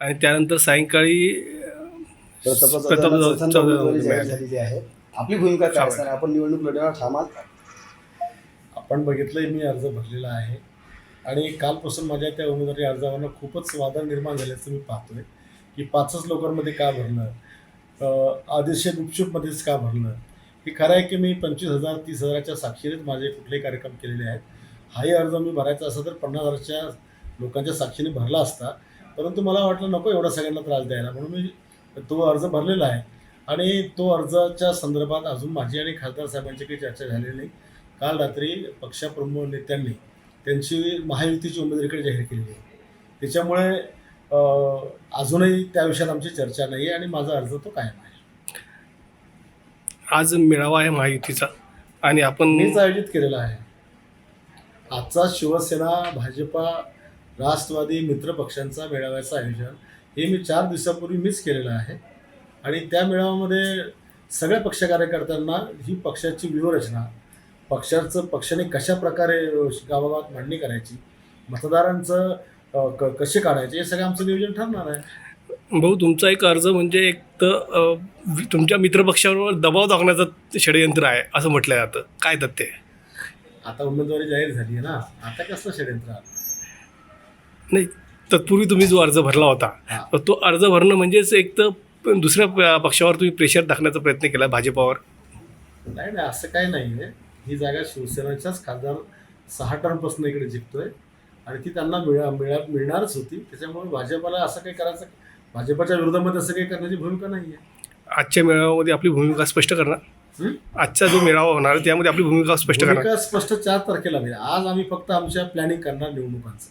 आणि त्यानंतर सायंकाळी उमेदवारी जाहीर. झालेली आहे. आपली भूमिका काय असणार? आपण निवडणूक लढवणार ठामात आपण बघितलंय मी अर्ज भरलेला आहे. आणि कालपासून माझ्या त्या उमेदवारी अर्जावरनं खूपच वादळ निर्माण झाल्याचं मी पाहतोय. की पाचच लोकांमध्ये का भरलं अं, आदेश गुपचूपमध्येच का भरलं हे खरं आहे की मी पंचवीस हजार तीस हजाराच्या साक्षीनेच माझे कुठलेही कार्यक्रम केलेले आहेत. हाही अर्ज मी भरायचा असता तर पन्नास हजारच्या लोकांच्या साक्षीने भरला असता. परंतु मला वाटलं नको एवढा सगळ्यांना त्रास द्यायला. म्हणून मी तो अर्ज भरलेला आहे. आणि तो अर्जाच्या संदर्भात अजून माझी आणि खासदार साहेबांची काही चर्चा झालेली नाही. काल रात्री पक्षप्रमुख नेत्यांनी त्यांची महायुतीची उमेदवारीकडे जाहीर केलेली आहे. त्याच्यामुळे अजूनही त्या विषयात आमची चर्चा नाही आहे आणि माझा अर्ज तो कायम आहे. आज मेळावा आहे महायुतीचा आणि आपण मीच आयोजित केलेला आहे. आजचा शिवसेना भाजपा राष्ट्रवादी मित्र पक्षांचा मेळाव्याचं आयोजन हे मी चार दिवसापूर्वी मीच केलेलं आहे. आणि त्या मेळाव्यामध्ये सगळ्या पक्ष कार्यकर्त्यांना ही पक्षाची व्यूहरचना पक्षाचं पक्षाने कशा प्रकारे गावागावात मांडणी करायची मतदारांचं क कसे काढायचे हे सगळं आमचं नियोजन ठरणार आहे. भाऊ तुमचा एक अर्ज म्हणजे एक तर तुमच्या मित्रपक्षावर दबाव टाकण्याचं षडयंत्र आहे असं म्हटलं जातं काय तथ्य आहे? आता उमेदवारी जाहीर झाली आहे ना. आता कसलं षडयंत्र आलं? नाही तत्पूर्वी तुम्ही जो अर्ज भरला होता तो अर्ज भरणं म्हणजेच एक तर दुसऱ्या पक्षावर तुम्ही प्रेशर टाकण्याचा प्रयत्न केला भाजपावर? नाही नाही असं काही नाही आहे ही जागा शिवसेनेच्याच खासदार सहा टर्मपासून इकडे जिंकतोय आणि ती त्यांना मिळा मिळा मिळणारच होती. त्याच्यामुळे भाजपाला असं काही करायचं भाजपाच्या विरोधामध्ये असं काही करण्याची भूमिका नाही आहे आजच्या मेळाव्यामध्ये आपली भूमिका स्पष्ट करणार? आजचा जो मेळावा होणार त्यामध्ये आपली भूमिका स्पष्ट करणार? स्पष्ट चार तारखेला आज आम्ही फक्त आमच्या प्लॅनिंग करणार निवडणुकांचं.